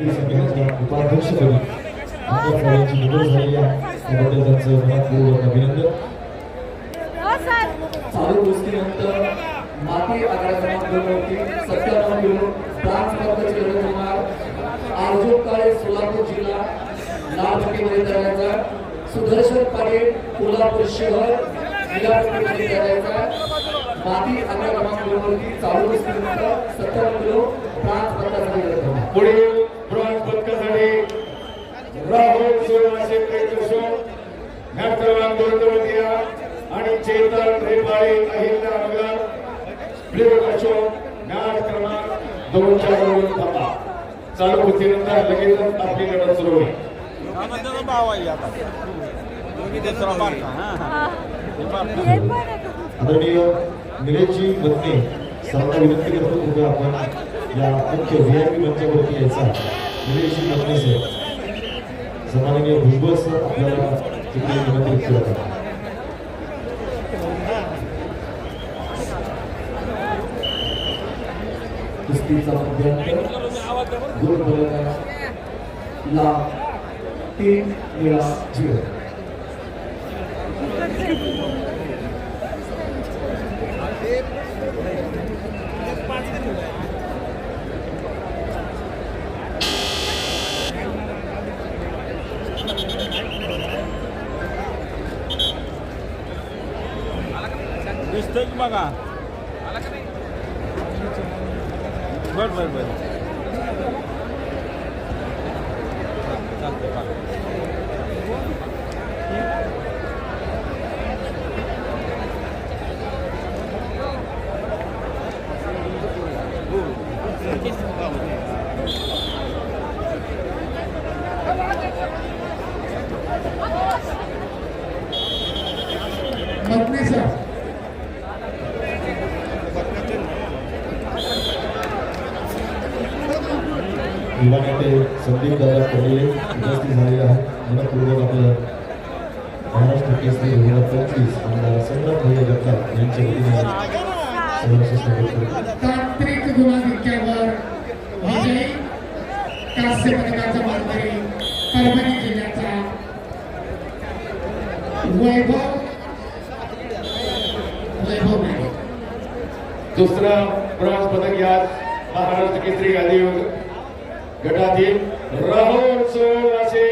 संमेलनाच्या उपाध्यक्षपदी आमच्या फळांची निवड झालेली आहे त्याबद्दल त्यांचं अभिनंदन चालू माती क्रमांक सत्त्याण्णव किलो काळे सोलापूर जिल्हा लाल पट्टीमध्ये सुदर्शन पाटील कोल्हापूर शहर निळ्या पट्टीमध्ये माती आघाड्या क्रमांक दोनवरती चालू कुस्तीनंतर सत्त्याण्णव किलो ब्रांज पदकाची होणार पुढील ब्रॉन्झ पदकासाठी राहुल सोळाशे पैकी ह्या क्रमांक दोन आणि चेतन रेपाळे अहिल्यानगर ब्ल्यू अशोक मॅच क्रमांक दोनच्या बरोबर थांबा. चालू कुस्तीनंतर लगेच आपली लढत सुरू होईल. आदरणीय निलेशजी मत्ने सर्वांना विनंती करतो कृपया आपण या मुख्य व्ही आय पी मंचावरती यायचा निलेशजी मत्ने सर सन्माननीय भुजबळ सर आपल्याला तिथे निमंत्रित करत आहेत कुस्तीचा मध्यांक गुण ला तीन वेळा झिरो दिसतंय की बघा? बर बर बर. चालतंय बघा युवा नेते संदीप दादा पडले उपस्थित झालेले आहेत. मनपूर्वक आपलं महाराष्ट्र केसरी दोन हजार पंचवीस आमदार संग्राम भैया जगताप यांच्या वतीने तांत्रिक गुणाधिक्यावर विजयी कांस्य पदकाचा मानकरी परभणी जिल्ह्याचा वैभव वैभव दुसरं ब्रॉन्झ पदक या महाराष्ट्र केसरी गादी गटातील राहुल सोळाशे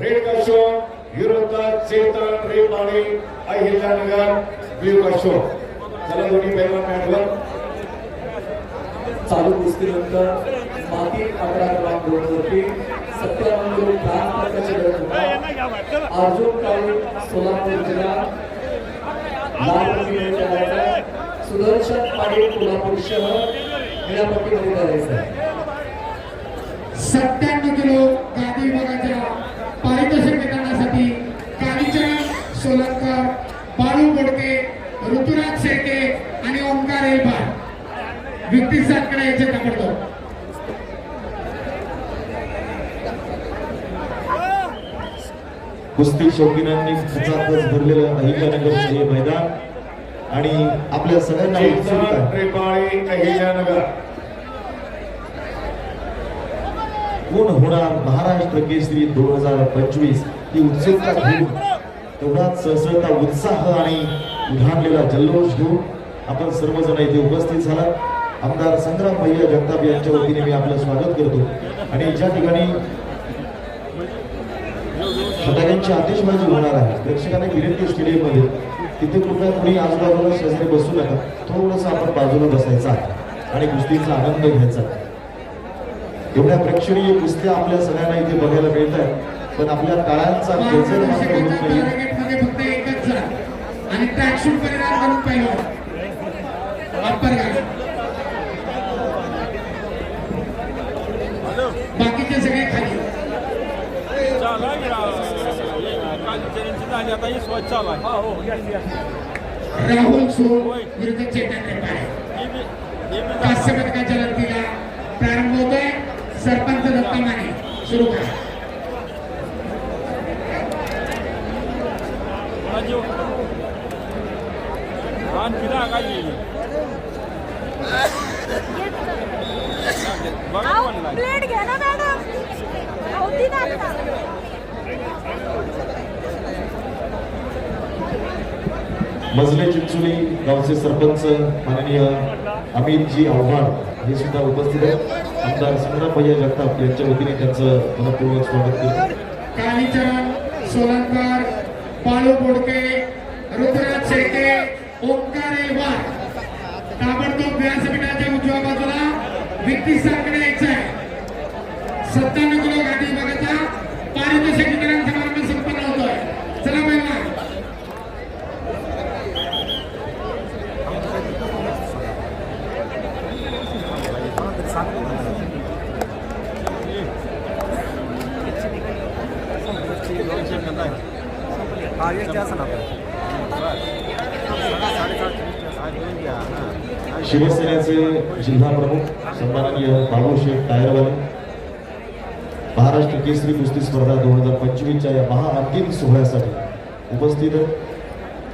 रेड अशोक विरोध चेतन रेपाळे अहिल्यानगर ब्ल्यू कशो चला दोन्ही पहिला मॅटवर चालू कुस्तीनंतर माती अकरा क्रमांक दोन वरती सत्यानंद किलो ब्रांज लढत अर्जुन काळे सोलापूर जिल्हा. लाल सुदर्शन पाटील कोल्हापूर शहर. निळ्या करायचं आहे. सत्त्याण्णव किलो गादी विभागाच्या पारितोषिक वितरणासाठी कालीचरण सोलंकर बाळू बोडके ऋतुराज शेळके आणि ओंकार एलबार व्यक्ती सातकडे याचे कुस्ती शौकीनांनी खचाखच भरलेलं अहिल्यानगरचं हे मैदान आणि आपल्या सगळ्यांना उत्सुकता चेतन आहे. रेपाळे अहिल्यानगर कोण होणार? महाराष्ट्र केसरी दोन हजार पंचवीस ही उत्सुकता घेऊन तेवढाच सळसळता उत्साह आणि उधारलेला जल्लोष घेऊन आपण सर्वजण इथे उपस्थित झाला आमदार संग्राम भैया जगताप यांच्या वतीने मी आपलं स्वागत करतो. आणि ज्या ठिकाणी फटाक्यांची आतिषबाजी होणार आहे प्रेक्षकांना विनंती स्टेडियममध्ये तिथे कृपया कोणी आजूबाजूला शेजारी बसू नका. थोडस आपण बाजूला बसायचं आहे आणि कुस्तीचा आनंद घ्यायचा आहे. एवढ्या प्रेक्षणीय कुस्त्या आपल्या सगळ्यांना इथे बघायला मिळत आहेत पण आपल्या काळांचा गजर मात्र होत नाही. मध्ये फक्त एकच जण आणि परिणाम पाहिलं. अप्पर बाकीचे सगळे खाली. राहुल सो विरुद्ध चेतन बी कांस्य पदकाच्या लढतीला प्रारंभ होतोय. सरपंच दत्ता माने सुरू करा. घ्या ना मॅडम. मजले चिंचोली गावचे सरपंच माननीय अमितजी आव्हाड हे सुद्धा उपस्थित आहेत. आमदार संग्राम भैया जगताप यांच्या वतीने त्यांचं मनपूर्वक स्वागत करतो. कालीचरण सोलंकर बाळू बोडके रुद्रनाथ शेटे ओंकारे एलवार ताबडतोब व्यासपीठाच्या उजव्या बाजूला व्यक्ती सांगण्याचं आहे. सत्त्याण्णव किलो गाठी बघायचा पारितोषिक वितरण समारंभ संपन्न होतोय चला महिला हा एक जास्त ना शिवसेनेचे जिल्हा प्रमुख सन्माननीय बाबूशेठ टायरवाले महाराष्ट्र केसरी कुस्ती स्पर्धा दोन हजार पंचवीसच्या या महाअंतिम सोहळ्यासाठी उपस्थित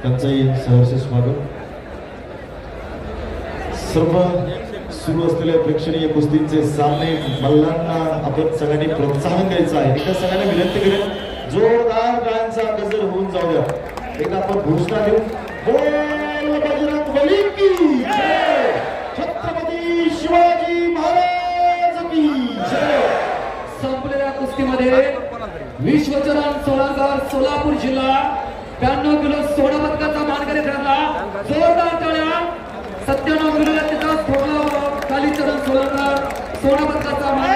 त्यांचंही सहर्ष स्वागत. सर्व सुरू असलेल्या प्रेक्षणीय कुस्तींचे सामने मल्लांना आपण सगळ्यांनी प्रोत्साहन द्यायचं आहे. एकदा सगळ्यांना विनंती करेल जोरदार गायांचा गजर होऊ जाऊ द्या एकदा आपण घोषणा देऊ बोल बजरंग बली की. छत्रपती शिवाजी महाराज की. संपलेल्या कुस्तीमध्ये विश्वचरण सोळांकर सोलापूर जिल्हा ब्याण्णव किलो सोळा पदकाचा मानकरी ठरला. जोरदार टाळ्या. सत्त्याण्णव किलो त्याचा थोडा कालीचरण सोळांकर सोळा पदकाचा मान